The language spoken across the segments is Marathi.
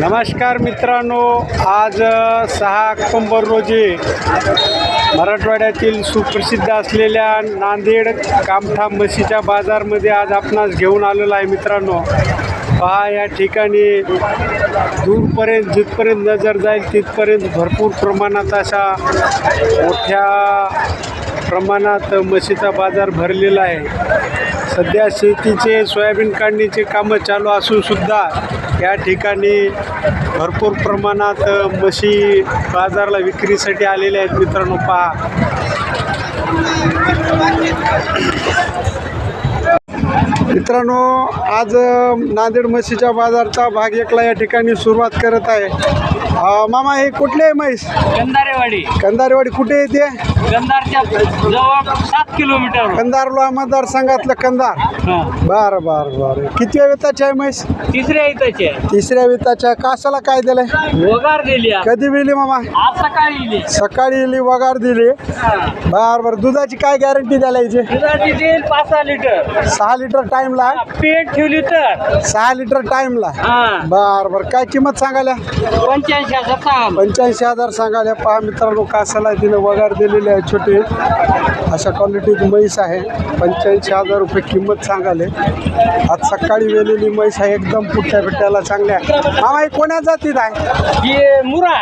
नमस्कार मित्रांनो आज सहा ऑक्टोंबर रोजी मराठवाड्यातील सुप्रसिद्ध असलेल्या नांदेड कामठा म्हशीच्या बाजारमध्ये आज आपणास घेऊन आलेलो आहे मित्रांनो. पहा या ठिकाणी दूरपर्यंत जिथपर्यंत नजर जाईल तिथपर्यंत भरपूर प्रमाणात अशा मोठ्या प्रमाणात म्हशीचा बाजार भरलेला आहे. सध्या शेतीचे सोयाबीन काढणीचे कामं चालू असूनसुद्धा या ठिकाणी भरपूर प्रमाणात म्हशी बाजारला विक्रीसाठी आलेल्या आहेत मित्रांनो पहा. मित्रांनो आज नांदेड म्हशीच्या बाजारचा भाग एकला या ठिकाणी सुरुवात करत आहे. अ, मामा हे कुठले आहे म्हैस? गंधारेवाडी. कंदारवाडी कुठे येते गंधारच्या जवळ सात किलोमीटर. कंदारला मतदारसंघातलं कंदार बरं बरं बरं. किती वेताची आहे म्हैस? तिसऱ्या इथंचे तिसऱ्या वेताच्या. कासाला काय दिलंय? वगार दिली आज. कधी दिली मामा? सकाळी दिली. सकाळी दिली वगार दिली. बर बर. दुधाची काय गॅरंटी द्यायची दुधाची देईल पाच सहा लिटर. सहा लिटर टाइमला? पेट ठेवली तर. सहा लिटर टाइमला. हा. बर बर. काय किंमत सांगाल्या? पंच्याऐंशी हजार सांगा पंच्याऐंशी हजार सांगाल्या. पहा मित्रांनो कासाला तिने वगार दिलेली आहे छोटी. अशा क्वालिटीत म्हैस आहे. पंच्याऐंशी हजार रुपये किंमत सांगाले. आज सकाळी वेलेली म्हैस आहे एकदम पुठ्या पिठ्याला चांगल्या. मामा ही कोण्या जातीत आहे? हे मुरा.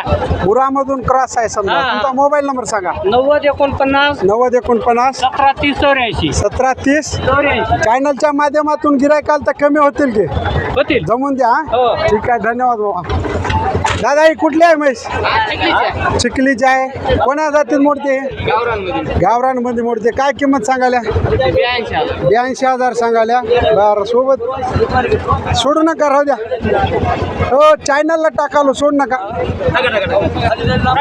उरामधून क्रॉस आहे समजा. हा. तुमचा मोबाईल नंबर सांगा. नव्वद एकोणपन्नास नव्वद एकोणपन्नास सतरा तीस चौऱ्याऐंशी. सतरा तीस चौऱ्याऐंशी. चॅनलच्या माध्यमातून गिरायकाल तर कमी होतील की? होतील. जमून द्या हा? ठीक आहे धन्यवाद बाबा. दादा ही कुठली आहे म्हैस चिखलीची आहे. कोणा जातीत मोडते? गावरानमध्ये मोडते. काय किंमत सांगाल्या ब्याऐंशी हजार सांगाल्या बरं सोबत सोडू नका राहू द्या. हो चॅनलला टाकालो सोड नका.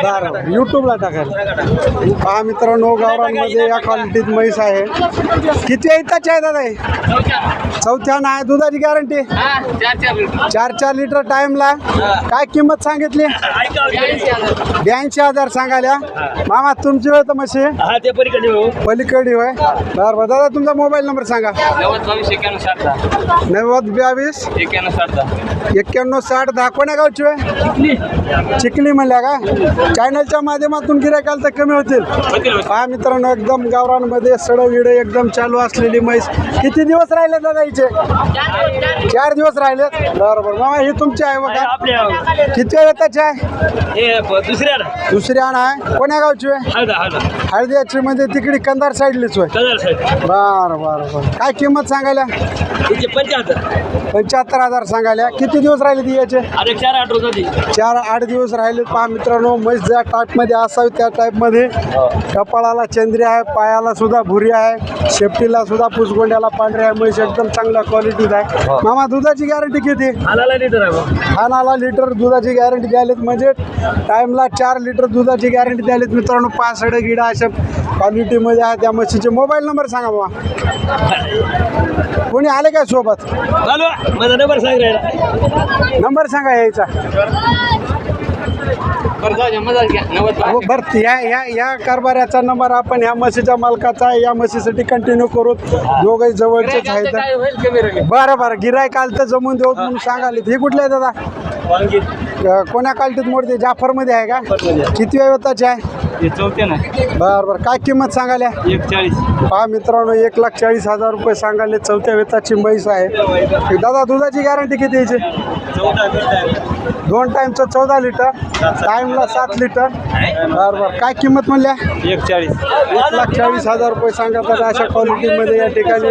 बरं यूट्यूबला टाकायला. पहा मित्रांनो गावरानमध्ये या क्वालिटीत म्हैस आहे. किती येताची आहे दादा हे? चौथ्या आहे. दुधाची गॅरंटी चार चार लिटर टाइमला काय किंमत सांगितली? ब्याऐंशी हजार सांगाल्या मामा तुमची वेळ तर म्हशी हा ते पलीकडे हो. पलीकडे होय. बरं बरं. दादा तुमचा मोबाईल नंबर सांगा. नव्वद बावीस एक्याण्णव साठ दहा नव्वद बावीस एक्याण्णव साठ दहा एक्क्याण्णव साठ दहा कोण्या गावची होय? चिखली. म्हणल्या का? चॅनलच्या माध्यमातून गिरायकाल तर कमी होतील. पहा मित्रांनो एकदम गावरांमध्ये सड विड एकदम चालू असलेली म्हैस. किती दिवस राहिले दादा हिचे? चार दिवस. राहिले बरं बरं. मामा ही तुमची आहे बघा. आपल्या किती वेताची आहे? हे ब- दुसऱ्याला दुसरी आण आहे. कोण्या गावची आहे? हळदा हळदा. हळदियाची म्हणजे तिकडे कंदार साईडलीच होय. बरं बरं बरं. काय किंमत सांगायला? तिचे पंच्याहत्तर हजार सांगायला. किती दिवस राहिले ती याचे? अरे चार आठ रोज चार आठ दिवस राहिले. पहा मित्रांनो म्हैस ज्या टाईपमध्ये असावी त्या टाईपमध्ये कपाळाला चंद्री आहे पायाला सुद्धा भुरी आहे शेपटीला सुद्धा पुसगोंड्याला पांढरी आहे म्हैस एकदम चांगल्या क्वालिटीत आहे. मामा दुधाची गॅरंटी किती. खानाला लिटर दुधाची गॅरंटी द्यायलेत. म्हणजे टाईमला चार लिटर दुधाची गॅरंटी द्यायलेत मित्रांनो. पाच सड गिडा अशा क्वालिटीमध्ये आहे त्या म्हशीचे. मोबाईल नंबर सांगा बाबा कोणी आले काय सोबत? माझा नंबर सांग रे नंबर सांगा यायचा. हो, बरं. या या या कारभाराचा नंबर आपण ह्या म्हशीच्या मालकाचा आहे या म्हशीसाठी कंटिन्यू करू. दोघही जवळचेच आहेत. बरं बरं गिराय काल तर जमून देऊ म्हणून सांगाले हे कुठले आहे दादा? कोण्या क्वालिटीत मोडते? जाफरमध्ये आहे का? किती वेताची आहे? हे चौथ्या ना. बरं बरं. काय किंमत सांगाल्या एक चाळीस पहा मित्रांनो एक लाख चाळीस हजार रुपये सांगाले चौथ्या वेताची म्हैस आहे. दादा दुधाची गॅरंटी किती यायची चौदा वीस आहे. दोन टाईमचं चौदा लिटर टाईमला सात लिटर बरं बरं. काय किंमत म्हणल्या? एक चाळीस एक लाख चाळीस हजार रुपये सांगत आता अशा क्वालिटीमध्ये या ठिकाणी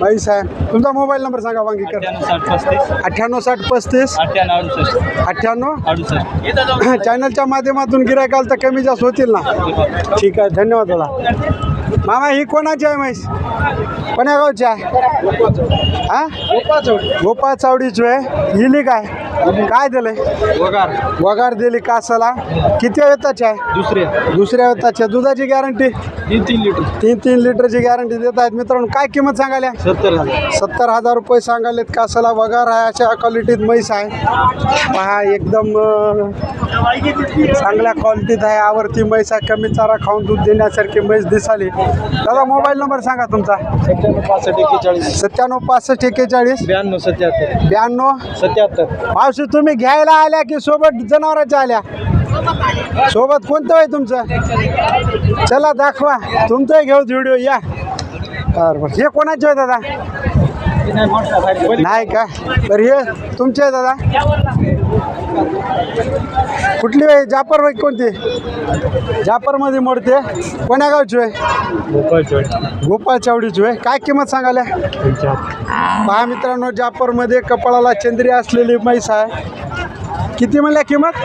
म्हैस आहे. तुमचा मोबाईल नंबर सांगा वांगीकर. अठ्ठ्याण्णव साठ पस्तीस. अठ्ठ्याण्णव साठ पस्तीस. अठ्ठ्याण्णव अडुसष्ट. अठ्ठ्याण्णव? अडुसष्ट. चॅनलच्या माध्यमातून गिरायकाल तर कमी जास्त होतील. ना? ठीक आहे धन्यवाद दादा. मामा ही कोणाची आहे म्हैस? कोण्या गावची आहे? हा? गोपाळ चावडीची आहे. हिली काय? काय दिलंय? वगार. वगार दिली कासाला. किती वेताची आहे? दुसरे दुसऱ्या वेताची दुधाची गॅरंटी तीन तीन लिटर. तीन तीन लिटरची गॅरंटी देत आहेत. मित्रांनो काय किंमत सांगायला? सत्तर हजार. सत्तर हजार रुपये सांगालेत कासाला. वगार आहे अशा क्वालिटीत म्हैस आहे. पहा एकदम अं, चांगल्या क्वालिटीत आहे. आवर्ती म्हैस आहे. कमी चारा खाऊन दूध देण्यासारखी म्हैस दिसाली दादा मोबाईल नंबर सांगा तुमचा. सत्त्याण्णव पासष्ट एक्केचाळीस. सत्त्याण्णव पासष्ट एक्केचाळीस. ब्याण्णव सत्याहत्तर. ब्याण्णव. सत्याहत्तर. मावशी तुम्ही घ्यायला आल्या की सोबत जनावरांच्या आल्या? सोबत कोणतं आहे तुमचं? चला दाखवा. तुमचं घेऊ व्हिडिओ या. बरं बरं. हे कोणाचे आहे दादा? नाही का? बरं हे तुमचे आहे दादा? कुठली आहे जापर बाई कोणती? जापरमध्ये मोडते. कोण्या गावची आहे गोपाळ चावडीची आहे काय किंमत सांगाल्या पहा मित्रांनो जापरमध्ये कपाळाला चंद्री असलेली म्हैस आहे. किती म्हणल्या किंमत?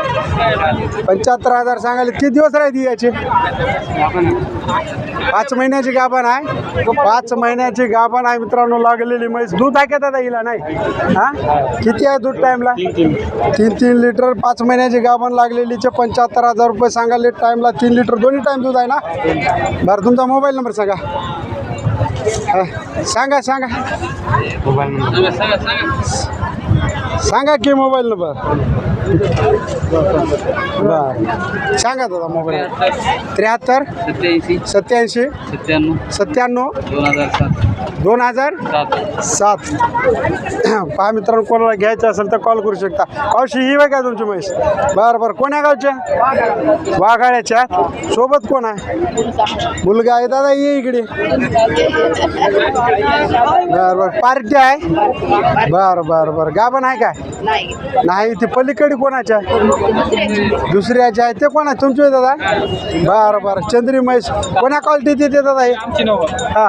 पंच्याहत्तर हजार सांगायला किती दिवस राहते याचे? पाच महिन्याची गाभण आहे. पाच महिन्याची गाभण आहे मित्रांनो लागलेली म्हैस. दूध आहे का दादा हिला? नाही. हा? किती आहे दूध टाईमला? तीन तीन लिटर. पाच महिन्याची गाभण लागलेलीचे पंच्याहत्तर हजार रुपये सांगायले टाईमला तीन लिटर. दोन्ही टाईम दूध आहे ना? बरं तुमचा मोबाईल नंबर सांगा. सांगा सांगा. सांगा की मोबाईल नंबर. बर. सांगा दादा मोबाईल. त्र्याहत्तर सत्याऐंशी सत्याऐंशी सत्त्याण्णव सत्त्याण्णव दोन हजार सात. दोन हजार सात. पहा मित्रांनो कोणाला घ्यायचं असेल तर कॉल करू शकता. पावशी ही आहे का तुमची म्हैस? बरं बरं. कोण्या गावच्या? वाघाळ्याच्या. सोबत कोण आहे? मुलगा आहे दादा ये इकडे. बरं बरं. पार्टी आहे? बरं बरं बरं. गाभण आहे काय? नाही नाही ती पलीकडे कोणाच्या? दुसऱ्याच्या आहे. ते कोण आहे? तुमचे दादा? बरं बरं. चंद्री म्हैस. कोण्या क्वालिटी देते दादा हे? आमची नव. हा.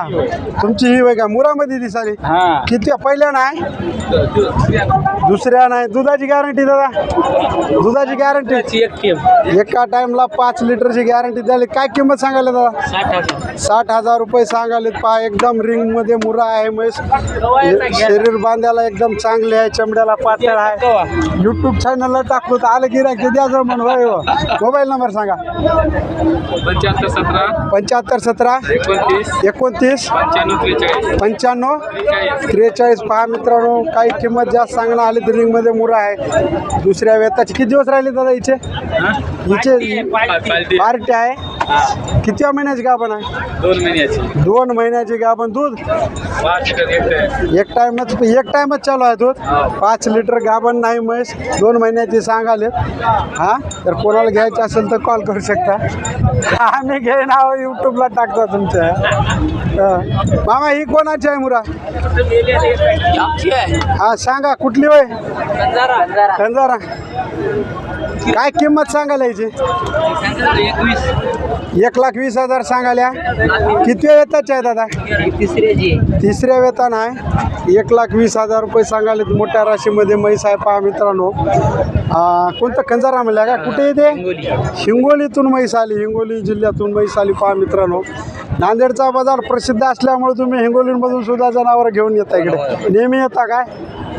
तुमची ही वय का मुरामध्ये दिसाली. हा. किती पहिल्या नाही? दुसऱ्या नाही. दुधाची गॅरंटी दादा. दुधाची गॅरंटी एक टीम एका टाइमला पाच लिटरची गॅरंटी द्याली काय किंमत सांगायला दादा? साठ हजार. साठ हजार रुपये सांगाले पहा एकदम रिंगमध्ये मुरा आहे म्हैस. शरीर बांधायला एकदम चांगले आहे चमड्याला पातळ आहे. युट्यूब चॅनलला टाकतो तर आलं गिरायक ते द्यायचं म्हण हो. मोबाईल नंबर सांगा. पंच्याहत्तर सतरा. पंच्याहत्तर सतरा. एकोणतीस. एकोणतीस. पंच्याण्णव त्रेचाळीस. पहा मित्रांनो काही किंमत जास्त सांगणं आली तर रिंगमध्ये मुरा आहे. दुसऱ्या वेताचे किती दिवस राहिले दादा हिचे हिचे पार्टी आहे. किती महिन्याची गाभण आहे? दोन महिन्याची. दोन महिन्याची गाभण दूध? एक आहे. एक टाइमच एक टाइमच चालू आहे दूध? पाच लिटर गाभण नाही म्हैस. दोन महिन्याची सांगाले. हा? तर कोणाला घ्यायचं असेल तर कॉल करू शकता. आम्ही घे नाव यूट्यूबला टाकतो तुमच्या हा. मामा ही कोणाची आहे मुरा? हा सांगा कुठली होय? खंजारा काय किंमत सांगायला याची एक लाख वीस हजार सांगाल्या किती वेताचे आहे दादा? तिसऱ्या वेतन आहे. एक लाख वीस हजार रुपये सांगाले मोठ्या राशीमध्ये म्हैस आहे पहा मित्रांनो. आ, कोणतं खंजारा म्हणल्या का? कुठे येते हिंगोलीतून म्हैस आली हिंगोली जिल्ह्यातून म्हैस आली पहा मित्रांनो. नांदेडचा बाजार प्रसिद्ध असल्यामुळे तुम्ही हिंगोलीमधून सुद्धा जनावरं घेऊन येता इकडे. नेहमी येता काय?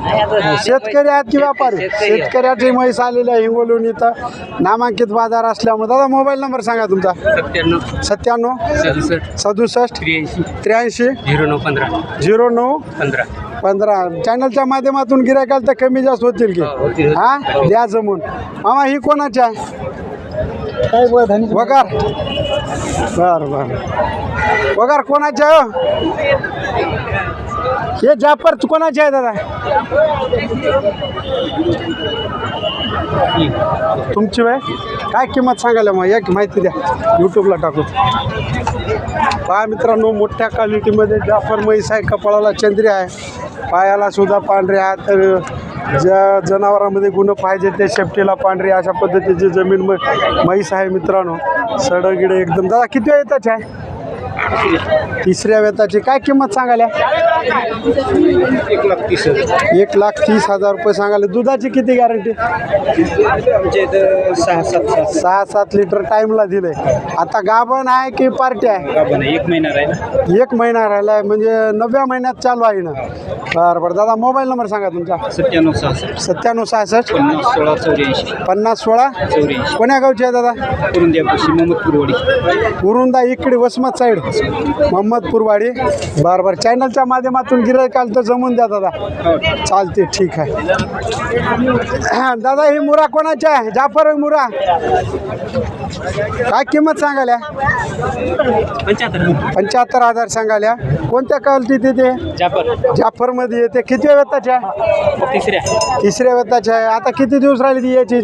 शेतकरी आहेत की व्यापारी? शेतकऱ्याची म्हैस आलेली आहे हिंगोलीहून इथं. नामांकित बाजार असल्यामुळे. दादा मोबाईल नंबर सांगा तुमचा. सत्त्याण्णव. सदुसष्ट. त्र्याऐंशी. झिरो नऊ पंधरा. झिरो नऊ पंधरा. पंधरा. चॅनलच्या माध्यमातून गिरायकाल तर कमी जास्त होतील की? हो, होतील. हा? द्या जमून. मामा ही कोणाची आहे वगार बर बर. वगार कोणाची आहे हे जापर कोणाचे आहे दादा? तुमची वय काय किंमत सांगायला मग? एक माहिती द्या. यूट्यूबला टाकू. पहा मित्रांनो मोठ्या क्वालिटीमध्ये जाफर म्हैस आहे कपाळाला चंद्री आहे. पायाला सुद्धा पांढरे आहे. तर ज्या जनावरांमध्ये गुण पाहिजे ते शेपटीला पांढरी अशा पद्धतीची जमीन म म्हैस आहे मित्रांनो. सडगिडे एकदम. दादा किती वेळ येताच आहे? तिसऱ्या वेताची काय किंमत सांगायला? एक लाख तीस हजार एक लाख तीस हजार रुपये सांगायला. दुधाची किती गॅरंटी आमच्या इथं सहा सात सात सहा सात लिटर टाईमला दिले आता गाभण आहे की पार्टी आहे. एक महिना राहिला एक महिना राहिला म्हणजे नवव्या महिन्यात चालू आहे ना. बरं बरं. दादा मोबाईल नंबर सांगा तुमचा. सत्त्याण्णव सहासष्ट. सत्त्याण्णव सहासष्ट. पन्नास सोळा चौऱ्याऐंशी. पन्नास सोळा. चौऱ्याऐंशी. कोण्या गावची आहे दादा? करून द्या उरुंदा इकडे वसमत साईड मोहम्मदपूरवाडी बरं बरं चॅनलच्या माध्यमातून गिरायक आलं तर जमून द्या दादा. चालते ठीक आहे. दादा ही मुरा कोणाची आहे? जाफर मुरा. काय किंमत सांगाल्या पंच्याहत्तर हजार सांगाल्या कोणत्या क्वालिटीत येते जापर जाफरमध्ये येते. किती वेताच्या? तिसऱ्या. तिसऱ्या वेताच्या आहे. आता किती दिवस राहिले ती याची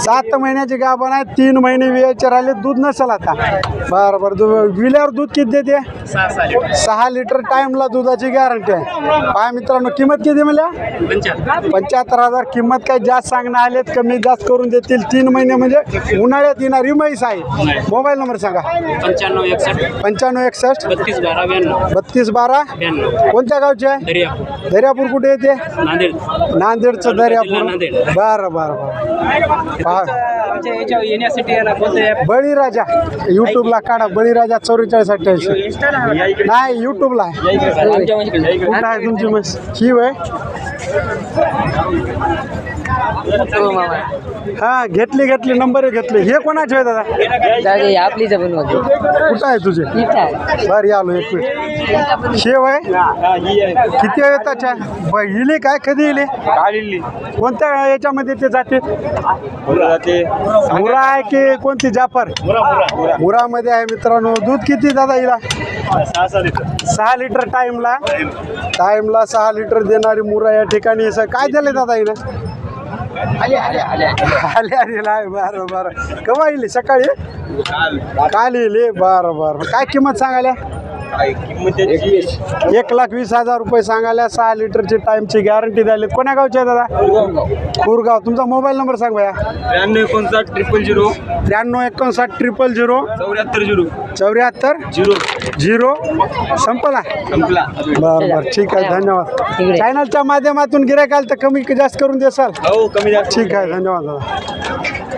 सात महिन्याची गाभण आहे. तीन महिने वियाचे राहिले. दूध नसेल आता. बरं बरं. दु- विल्यावर दूध किती देते? सहा सहा लिटर. सहा लिटर टाइमला दुधाची गॅरंटी आहे. पहा मित्रांनो किंमत किती म्हणल्या? पंच्याहत्तर. हजार. किंमत काही जास्त सांगणं आलेत कमी जास्त करून देतील तीन महिने म्हणजे उन्हाळ्यात येणारी म्हैस आहे. मोबाईल नंबर सांगा. पंच्याण्णव एकसष्ट. पंच्याण्णव एकसष्ट. बत्तीस बारा ब्याण्णव. बत्तीस बारा. कोणत्या गावचे आहे? दर्यापूर. कुठे येते? नांदेड. नांदेडचं दर्यापूर. बरं बरं बरं. बळीराजा. यूट्यूबला काढा बळीराजा चौवेचाळीस अठ्ठ्याऐंशी. नाही यूट्यूबला आहे कुठं आहे तुमची मस? ही वय? हा घेतली घेतली नंबर घेतली. हे कोणाचे आहे दादा? आपली जमीन मध्ये कुठं आहे तुझे? बरं यालो एक मिनिट. शेव आहे किती आहे त्याच्या इली काय कधी इली कोणत्या याच्यामध्ये ते जाते? मुरा आहे की कोणती? जाफर? मुरामध्ये आहे मित्रांनो. दूध किती दादा हिला? सहा लिटर. टाइमला टाइमला सहा लिटर देणारी मुरा या ठिकाणी. काय दिले दादा हिनं आले आले आहे बरं बरं. केव्हा येईल सकाळी? काल. येईल बरं बरं. काय किंमत सांगायला? एक लाख वीस हजार रुपये सांगायला सहा लिटरची टाइमची गॅरंटी द्यायला. कोण्या गावची आहे दादा? कुरगाव. तुमचा मोबाईल नंबर सांग भया त्र्याण्णव एकोणसाठ ट्रिपल झिरो त्र्याण्णव एकोणसाठ ट्रिपल झिरो चौऱ्याहत्तर झिरो चौऱ्याहत्तर झिरो झिरो संपला? संपला. बरं बरं. ठीक आहे. धन्यवाद. चॅनलच्या माध्यमातून गिरायक आलं तर कमी जास्त करून देसाल. हो कमी जास्त ठीक आहे. धन्यवाद दादा.